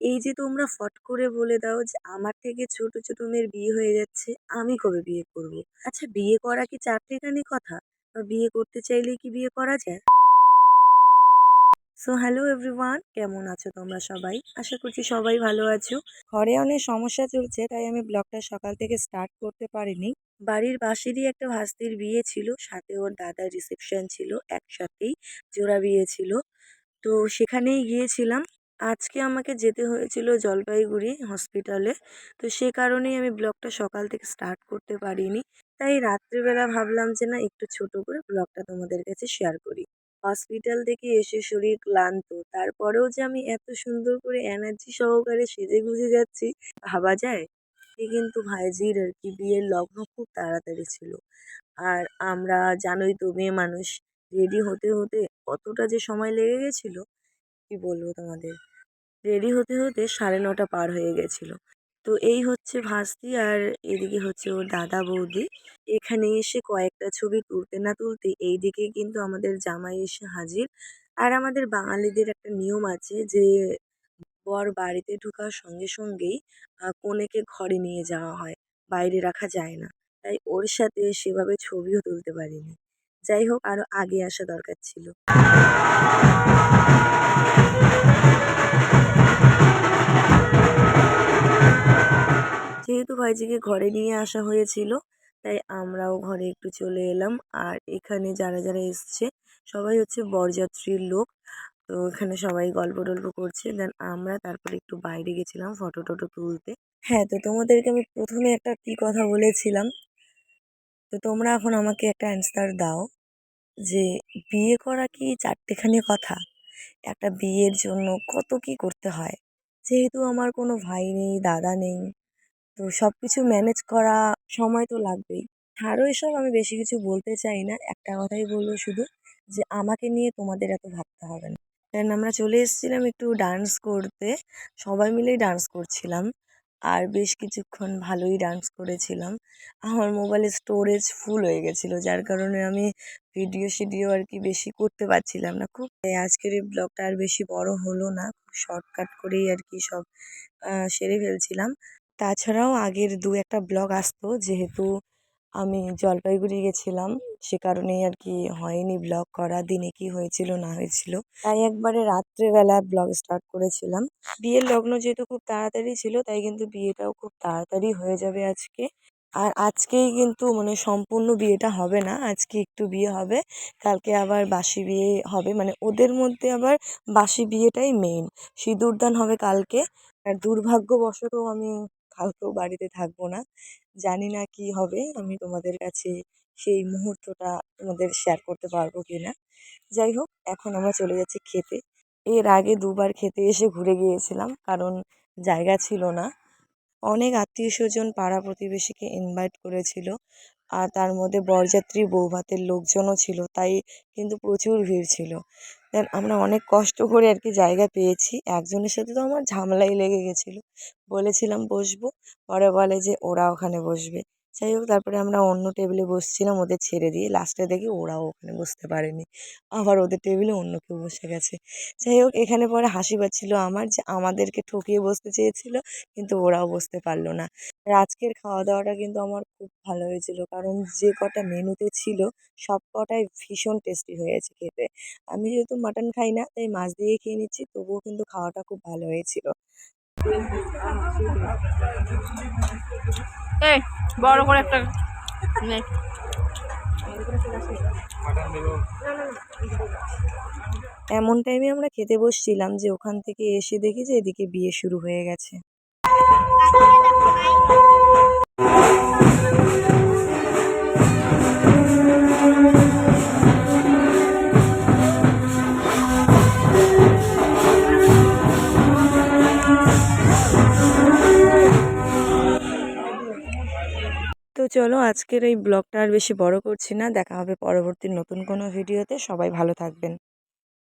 এই যে তোমরা ফট করে বলে দাও যে আমার থেকে ছোট ছোট মেয়ের বিয়ে হয়ে যাচ্ছে, আমি কবে বিয়ে করব। আচ্ছা বিয়ে করা কি চারটেখানি কথা? বা বিয়ে করতে চাইলেই কি বিয়ে করা যায়? সো হ্যালো এভরিওয়ান কেমন আছো তোমরা সবাই? আশা করছি সবাই ভালো আছো। ঘরে অনেক সমস্যা চলছে, তাই আমি ব্লগটা সকাল থেকে স্টার্ট করতে পারিনি। বাড়ির পাশেরই একটা ভাস্তির বিয়ে ছিল, সাথে ওর দাদার রিসেপশন ছিল, একসাথেই জোড়া বিয়ে ছিল। তো সেখানেই গিয়েছিলাম। আজকে আমাকে যেতে হয়েছিল জলপাইগুড়ি হসপিটালে তো সে কারণেই আমি ব্লগটা সকাল থেকে স্টার্ট করতে পারিনি। তাই রাত্রিবেলা ভাবলাম যে না, একটু ছোট করে ব্লগটা তোমাদের কাছে শেয়ার করি। হসপিটাল থেকে এসে শরীর ক্লান্ত, তারপরেও যে আমি এত সুন্দর করে এনার্জি সহকারে সেজে গুজে যাচ্ছি, ভাবা যায়? এ কিন্তু ভাইজির আর কি বিয়ের লগ্ন খুব তাড়াতাড়ি ছিল। আর আমরা জানোই তো মেয়ে মানুষ রেডি হতে হতে কতটা যে সময় লেগে গেছিল, কি বলব তোমাদের? রেডি হতে হতে সাড়ে নটা পার হয়ে গেছিল। তো এই হচ্ছে ভাস্তি আর এদিকে হচ্ছে ওর দাদা বৌদি। এখানে এসে কয়েকটা ছবি তুলতে না তুলতে এই দিকে কিন্তু আমাদের জামাই এসে হাজির। আর আমাদের বাঙালিদের একটা নিয়ম আছে যে বর বাড়িতে ঢোকার সঙ্গে সঙ্গেই কনেকে ঘরে নিয়ে যাওয়া হয়, বাইরে রাখা যায় না। তাই ওর সাথে সেভাবে ছবিও তুলতে পারিনি। যাই হোক, আরও আগে আসা দরকার ছিল। ভাইজিকে ঘরে নিয়ে আসা হয়েছিল। তাই আমরাও ঘরে একটু চলে এলাম। আর এখানে যারা যারা এসছে, সবাই হচ্ছে বরযাত্রীর লোক। তো এখানে সবাই গল্প টল্প করছে। দেন আমরা তারপরে একটু বাইরে গেছিলাম ফটো টটো তুলতে। হ্যাঁ তো তোমাদেরকে আমি প্রথমে একটা কি কথা বলেছিলাম? তো তোমরা এখন আমাকে একটা অ্যান্সার দাও যে বিয়ে করা কি চারটেখানি কথা? একটা বিয়ের জন্য কত কি করতে হয়? যেহেতু আমার কোনো ভাই নেই, দাদা নেই তো সব কিছু ম্যানেজ করা সময় তো লাগবেই। আরও এসব আমি বেশি কিছু বলতে চাই না, একটা কথাই বলব শুধু যে আমাকে নিয়ে তোমাদের এত ভাবতে হবে না। দেন আমরা চলে এসেছিলাম একটু ডান্স করতে, সবাই মিলেই ডান্স করছিলাম আর বেশ কিছুক্ষণ ভালোই ডান্স করেছিলাম। আমার মোবাইলে স্টোরেজ ফুল হয়ে গেছিল, যার কারণে আমি ভিডিও শিডিও আর কি বেশি করতে পারছিলাম না। খুব আজকের এই ব্লগটা আর বেশি বড় হলো না, খুব শর্টকাট করেই আর কি সব সেরে ফেলছিলাম। তাছাড়াও আগের দু একটা ব্লগ আসতো, যেহেতু আমি জলপাইগুড়ি গেছিলাম, সে কারণেই আর কি হয়নি ব্লগ করা, দিনে কি হয়েছিল, না হয়েছিল। তাই একবারে রাত্রেবেলা ব্লগ স্টার্ট করেছিলাম। বিয়ের লগ্ন যেহেতু খুব তাড়াতাড়ি ছিল, তাই কিন্তু বিয়েটাও খুব তাড়াতাড়ি হয়ে যাবে আজকে। আর আজকেই কিন্তু মানে সম্পূর্ণ বিয়েটা হবে না, আজকে একটু বিয়ে হবে, কালকে আবার বাসি বিয়ে হবে মানে ওদের মধ্যে আবার বাসি বিয়েটাই মেইন সিঁদুরদান হবে কালকে, আর দুর্ভাগ্যবশত আমি কালকেও বাড়িতে থাকব না। জানি না কি হবে, আমি তোমাদের কাছে সেই মুহূর্তটা তোমাদের শেয়ার করতে পারব কি না যাই হোক, এখন আমরা চলে যাচ্ছি খেতে। এর আগে দুবার খেতে এসে ঘুরে গিয়েছিলাম, কারণ জায়গা ছিল না। অনেক আত্মীয় স্বজন পাড়া প্রতিবেশীকে ইনভাইট করেছিল। আর তার মধ্যে বরযাত্রী বৌভাতের লোকজনও ছিল, তাই কিন্তু প্রচুর ভিড় ছিল। দেন আমরা অনেক কষ্ট করে আর কি জায়গা পেয়েছি। একজনের সাথে তো আমার ঝামেলাই লেগে গেছিল। বলেছিলাম বসবো, পরে বলে যে ওরা ওখানে বসবে। যাই হোক, তারপরে আমরা অন্য টেবিলে বসছিলাম, ওদের ছেড়ে দিয়ে। লাস্টে দেখি ওরাও ওখানে বসতে পারেনি। আবার ওদের টেবিলে অন্য কেউ বসে গেছে। যাই হোক, এখানে পরে হাসি পাচ্ছিল আমার যে আমাদেরকে ঠকিয়ে বসতে চেয়েছিল, কিন্তু ওরাও বসতে পারল না। আজকের খাওয়া দাওয়াটা কিন্তু আমার খুব ভালো হয়েছিল, কারণ যে কটা মেনুতে ছিল, সব কটাই ভীষণ টেস্টি হয়েছে খেতে। আমি যেহেতু মাটন খাই না, তাই মাছ দিয়েই খেয়ে নিচ্ছি, তবুও কিন্তু খাওয়াটা খুব ভালো হয়েছিল। এই, বড় করে একটা এমন টাইমে আমরা খেতে বসছিলাম যে ওখান থেকে এসে দেখি যে এদিকে বিয়ে শুরু হয়ে গেছে। চলো আজকের এই ব্লগটা আর বেশি বড় করছি না। দেখা হবে পরবর্তী নতুন কোনো ভিডিওতে। সবাই ভালো থাকবেন।